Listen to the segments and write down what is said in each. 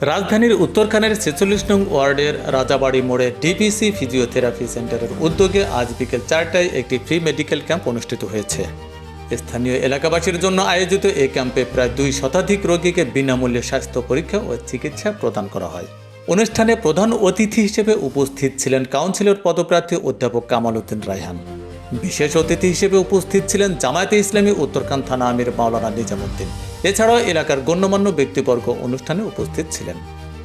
রাজধানীর উত্তরখানের ছেচল্লিশ নং ওয়ার্ডের রাজাবাড়ি মোড়ে ডিপিসি ফিজিওথেরাপি সেন্টারের উদ্যোগে আজ বিকেল চারটায় একটি ফ্রি মেডিকেল ক্যাম্প অনুষ্ঠিত হয়েছে। স্থানীয় এলাকাবাসীর জন্য আয়োজিত এই ক্যাম্পে প্রায় দুই শতাধিক রোগীকে বিনামূল্যে স্বাস্থ্য পরীক্ষা ও চিকিৎসা প্রদান করা হয়। অনুষ্ঠানে প্রধান অতিথি হিসেবে উপস্থিত ছিলেন কাউন্সিলর পদপ্রার্থী অধ্যাপক কামাল উদ্দিন রায়হান। বিশেষ অতিথি হিসেবে উপস্থিত ছিলেন জামায়াতে ইসলামী উত্তরখান থানা আমির মাওলানা নিজামুদ্দিন। এছাড়াও এলাকার গণ্যমান্য ব্যক্তিবর্গ অনুষ্ঠানে উপস্থিত ছিলেন।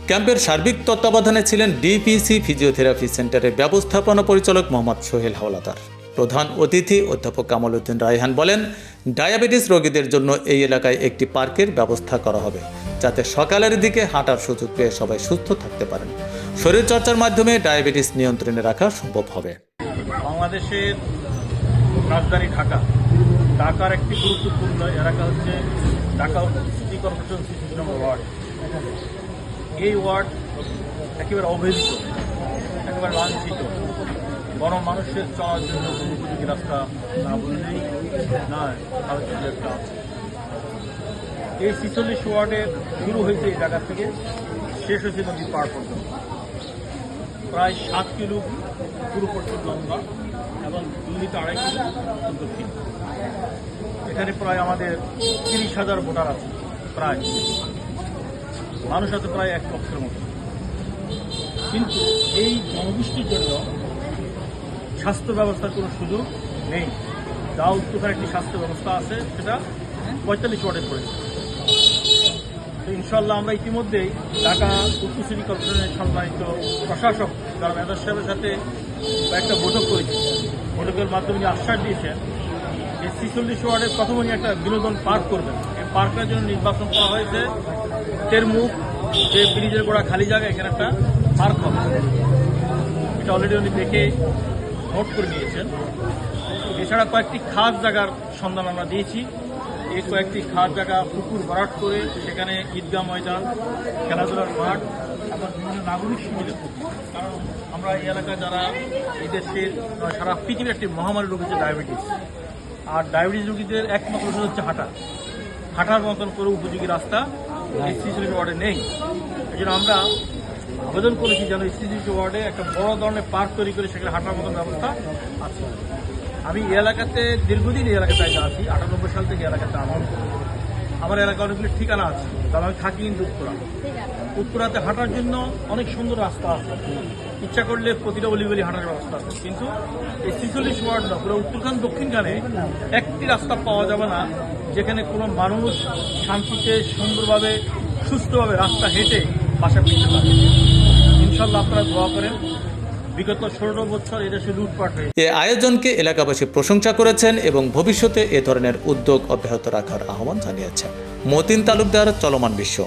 ক্যাম্পের সার্বিক তত্ত্বাবধানে ছিলেন ডিপিসি ফিজিওথেরাপি সেন্টারের ব্যবস্থাপনা পরিচালক মোহাম্মদ সোহেল হাওলাদার। প্রধান অতিথি অধ্যাপক কামাল উদ্দিন রায়হান বলেন, ডায়াবেটিস রোগীদের জন্য এই এলাকায় একটি পার্কের ব্যবস্থা করা হবে, যাতে সকালের দিকে হাঁটার সুযোগ পেয়ে সবাই সুস্থ থাকতে পারেন। শরীরচর্চার মাধ্যমে ডায়াবেটিস নিয়ন্ত্রণে রাখা সম্ভব হবে। বাংলাদেশের রাজধানী ঢাকা। ঢাকার একটি গুরুত্বপূর্ণ এলাকা হচ্ছে Dhaka city corporation six number ward. এই ওয়ার্ড একেবারে অবহেলিত, একেবারে লাঞ্ছিত। মানুষের চলার জন্য উপযোগী রাস্তা না বললেই না একটা। এই ছিচল্লিশ ওয়ার্ডের শুরু হয়েছে এই জায়গা থেকে, শেষ হয়েছে নদী পার পর্যন্ত। প্রায় সাত কিলো পুরো পর্যন্ত এবং থেকে আড়াই কিলো দক্ষিণ এখানে প্রায় আমাদের তিরিশ হাজার ভোটার আছে, প্রায়। মানুষ আছে প্রায় এক লক্ষের মতো। কিন্তু এই জনগোষ্ঠীর জন্য স্বাস্থ্য ব্যবস্থার কোনো সুযোগ নেই। যা উত্তরখানে একটি স্বাস্থ্য ব্যবস্থা আছে, সেটা পঁয়তাল্লিশ ওয়ার্ডে পড়েছে। তো ইনশাল্লাহ আমরা ইতিমধ্যেই ঢাকা উত্তর সিটি কর্পোরেশনের সম্মানিত প্রশাসক যারা মেধার সাহেবের সাথে একটা বৈঠক করেছি বৈঠকের মাধ্যমে যে আশ্বাস দিয়েছেন যে ছিচল্লিশ ওয়ার্ডের প্রথম উনি একটা বিনোদন পার্ক করবেন। এই পার্কের জন্য নির্বাচন করা হয়েছে। তেরমুখ যে ব্রিজের গোড়া খালি জায়গা, এখানে একটা পার্ক হবে। এটা অলরেডি উনি দেখে নোট করে নিয়েছেন এছাড়া কয়েকটি খাস জায়গার সন্ধান আমরা দিয়েছি। এই কয়েকটি খাস জায়গা পুকুর ভরাট করে সেখানে ঈদগাহ ময়দান খেলাধুলার মাঠ এবং বিভিন্ন নাগরিক সুবিধা কারণ আমরা এই এলাকায় যারা এই দেশের সারা পৃথিবীর একটি মহামারী রোগ হচ্ছে ডায়াবেটিস। আর ডায়াবেটিস রোগীদের একমাত্র ওষুধ হচ্ছে হাঁটা। হাঁটার মতন করে উপযোগী রাস্তা এই সিসিলিশ ওয়ার্ডে নেই। এই জন্য আমরা আবেদন করেছি যেন সিসিলিশ ওয়ার্ডে একটা বড় ধরনের পার্ক তৈরি করে সেখানে হাঁটার মতন ব্যবস্থা আছে। আমি এলাকাতে দীর্ঘদিন এই এলাকাতে আছি, আটানব্বই সাল থেকে এলাকাতে আমার আমার এলাকায় অনেকগুলি ঠিকানা আছে কারণ আমি থাকি কিন্তু উত্তরা। উত্তরাতে হাঁটার জন্য অনেক সুন্দর রাস্তা আছে। ইচ্ছা করলে প্রতিটা অলিগলি হাঁটার ব্যবস্থা আছে। কিন্তু এই ছিচল্লিশ ওয়ার্ড না, পুরো উত্তরখান দক্ষিণখানে একটি রাস্তা পাওয়া যাবে না, যেখানে কোনো মানুষ শান্তিতে, সুন্দরভাবে, সুস্থভাবে রাস্তা হেঁটে বাসা ফিরতে পারে ইনশাল্লাহ আপনারা দোয়া করেন বিগত ষোলো বছর এদেশে লুটপাট হয়েছে। এ আয়োজনকে এলাকাবাসী প্রশংসা করেছেন এবং ভবিষ্যতে এ ধরনের উদ্যোগ অব্যাহত রাখার আহ্বান জানিয়েছেন। মতিন তালুকদার, চলমান বিশ্ব।